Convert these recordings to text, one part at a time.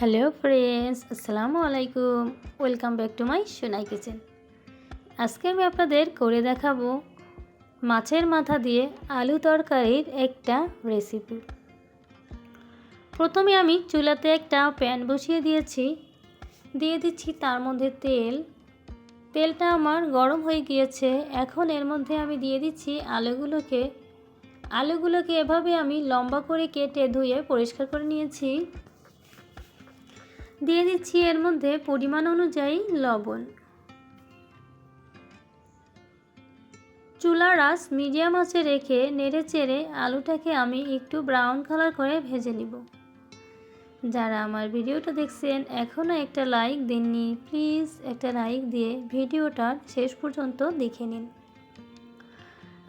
Hello friends, আসসালামু আলাইকুম। Welcome back to my Sonai kitchen. আজকে আমি আপনাদের করে দেখাবো মাছের মাথা দিয়ে আলু তরকারির একটা রেসিপি প্রথমে আমি চুলাতে একটা প্যান বসিয়ে দিয়েছি। দিয়ে দিচ্ছি তার মধ্যে তেল। তেলটা আমার গরম হয়ে গিয়েছে। এখন এর মধ্যে আমি দিয়ে দিচ্ছি আলুগুলোকে। আলুগুলোকে এভাবে আমি লম্বা করে কেটে ধুয়ে পরিষ্কার করে নিয়েছি। দিয়ে দিচ্ছি এর মধ্যে পরিমাণ অনুযায়ী লবণ। চুলার আঁচ মিডিয়াম আঁচে রেখে নেড়ে চেড়ে আলুটাকে আমি একটু ব্রাউন কালার করে ভেজে নিব। যারা আমার ভিডিওটা দেখছেন এখনও একটা লাইক দেননি, প্লিজ একটা লাইক দিয়ে ভিডিওটার শেষ পর্যন্ত দেখে নিন।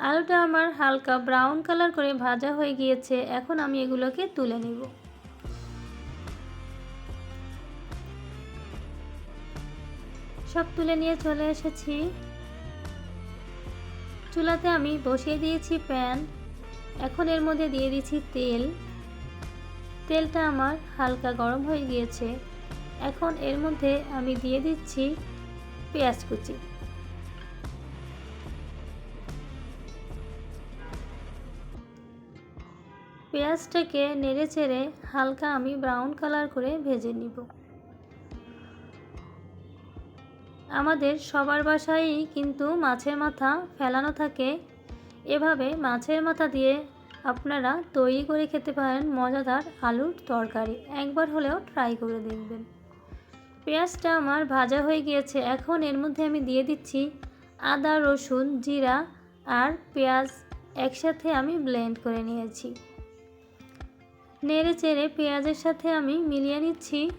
আলুটা আমার হালকা ব্রাউন কালার করে ভাজা হয়ে গিয়েছে, এখন আমি এগুলোকে তুলে নিব। সব তুলে নিয়ে চলে এসেছি। চুলাতে আমি বসিয়ে দিয়েছি প্যান। এখন এর মধ্যে দিয়ে দিচ্ছি তেল। তেলটা আমার হালকা গরম হয়ে গিয়েছে। এখন এর মধ্যে আমি দিয়ে দিচ্ছি পেঁয়াজ কুচি। পেঁয়াজটাকে নেড়ে চেড়ে হালকা আমি ব্রাউন কালার করে ভেজে নিব। আমাদের সবার বাসায়ই কিন্তু মাছের মাথা ফেলানো থাকে। এভাবে মাছের মাথা দিয়ে আপনারা তৈরি করে খেতে পারেন মজাদার আলুর তরকারি। একবার হলেও ট্রাই করে দেখবেন। পেঁয়াজটা আমার ভাজা হয়ে গিয়েছে। এখন এর মধ্যে আমি দিয়ে দিচ্ছি আদা, রসুন, জিরা আর পেঁয়াজ একসাথে আমি ব্লেন্ড করে নিয়েছি। নেড়ে চেড়ে পেঁয়াজের সাথে আমি মিলিয়ে নিচ্ছি।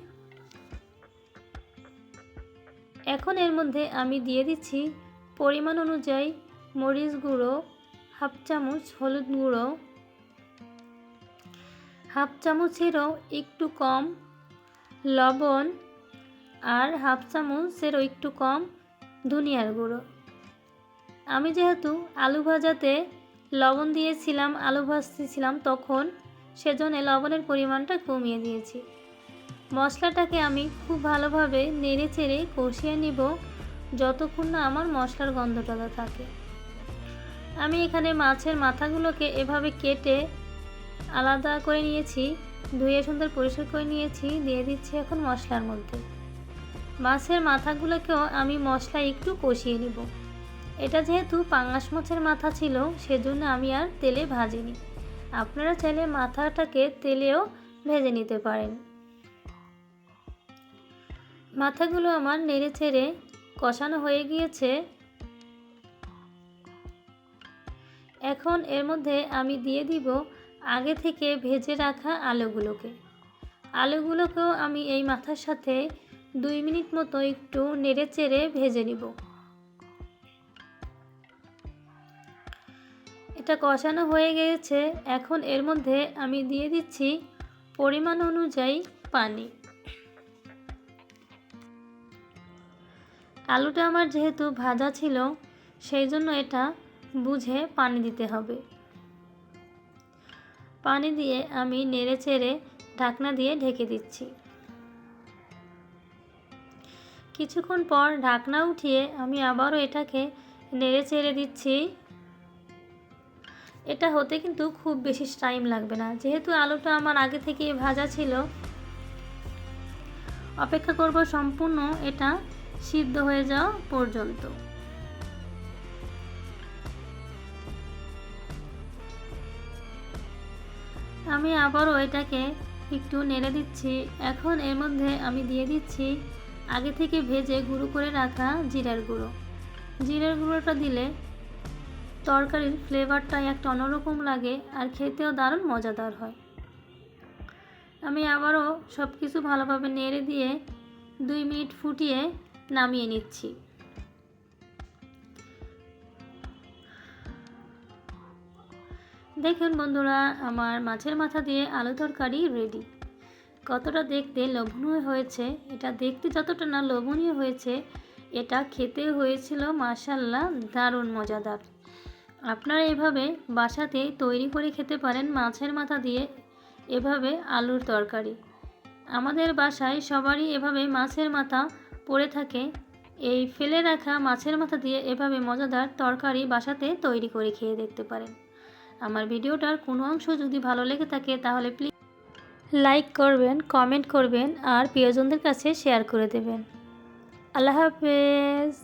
এখন এর মধ্যে আমি দিয়ে দিচ্ছি পরিমাণ অনুযায়ী মরিচ গুঁড়ো, হাফ চামচ হলুদ গুঁড়ো, হাফ চামচেরও একটু কম লবণ আর হাফ চামচেরও একটু কম ধনিয়ার গুঁড়ো। আমি যেহেতু আলু ভাজাতে লবণ দিয়েছিলাম, আলু ভাজতেছিলাম, তখন সেজন্য লবণের পরিমাণটা কমিয়ে দিয়েছি। মশলাটাকে আমি খুব ভালোভাবে নেড়ে চেড়ে কষিয়ে নিব যতক্ষণ না আমার মশলার গন্ধটা থাকে। আমি এখানে মাছের মাথাগুলোকে এভাবে কেটে আলাদা করে নিয়েছি, ধুয়ে সুন্দর পরিষ্কার করে নিয়েছি, দিয়ে দিচ্ছি এখন মশলার মধ্যে। মাছের মাথাগুলোকেও আমি মশলা একটু কষিয়ে নিব। এটা যেহেতু পাঙাশ মাছের মাথা ছিল, সেজন্য আমি আর তেলে ভাজিনি। আপনারা চাইলে মাথাটাকে তেলেও ভেজে নিতে পারেন। মাথাগুলো আমার নেড়ে ছেড়ে কষানো হয়ে গিয়েছে। এখন এর মধ্যে আমি দিয়ে দিব আগে থেকে ভেজে রাখা আলুগুলোকে। আলুগুলোকেও আমি এই মাথার সাথে দুই মিনিট মতো একটু নেড়ে চেড়ে ভেজে নিব। এটা কষানো হয়ে গিয়েছে। এখন এর মধ্যে আমি দিয়ে দিচ্ছি পরিমাণ অনুযায়ী পানি। আলুটা আমার যেহেতু ভাজা ছিল, সেই জন্য এটা বুঝে পানি দিতে হবে। পানি দিয়ে আমি নেড়ে চেড়ে ঢাকনা দিয়ে ঢেকে দিচ্ছি। কিছুক্ষণ পর ঢাকনা উঠিয়ে আমি আবারও এটাকে নেড়ে চেড়ে দিচ্ছি। এটা হতে কিন্তু খুব বেশি টাইম লাগবে না। যেহেতু আলুটা আমার আগে থেকে ভাজা ছিল, অপেক্ষা করব সম্পূর্ণ এটা সিদ্ধ হয়ে যাওয়া পর্যন্ত। আমি আবারও এটাকে একটু নেড়ে দিচ্ছি। এখন এর মধ্যে আমি দিয়ে দিচ্ছি আগে থেকে ভেজে গুঁড়ো করে রাখা জিরার গুঁড়ো। জিরার গুঁড়োটা দিলে তরকারির ফ্লেভারটা একটা অন্যরকম লাগে আর খেতেও দারুণ মজাদার হয়। আমি আবারও সব কিছু ভালোভাবে নেড়ে দিয়ে দুই মিনিট ফুটিয়ে নামিয়ে নিচ্ছি। দেখুন বন্ধুরা, আমার মাছের মাথা দিয়ে আলু তরকারি রেডি কতটা দেখতে লোভনীয় হয়েছে, এটা দেখতে যতটা না লোভনীয় হয়েছে, এটা খেতে হয়েছিল মাসাল্লাহ দারুণ মজাদার। আপনারা এভাবে বাসাতে তৈরি করে খেতে পারেন মাছের মাথা দিয়ে এভাবে আলুর তরকারি। আমাদের বাসায় সবারই এভাবে মাছের মাথা পড়ে থাকে, এই ফেলে রাখা মাছের মাথা দিয়ে এভাবে মজাদার তরকারি বাসাতে তৈরি করে খেয়ে দেখতে পারেন। আমার ভিডিওটার কোনো অংশ যদি ভালো লেগে থাকে তাহলে প্লিজ লাইক করবেন, কমেন্ট করবেন আর প্রিয়জনদের কাছে শেয়ার করে দেবেন। আল্লাহ হাফেজ।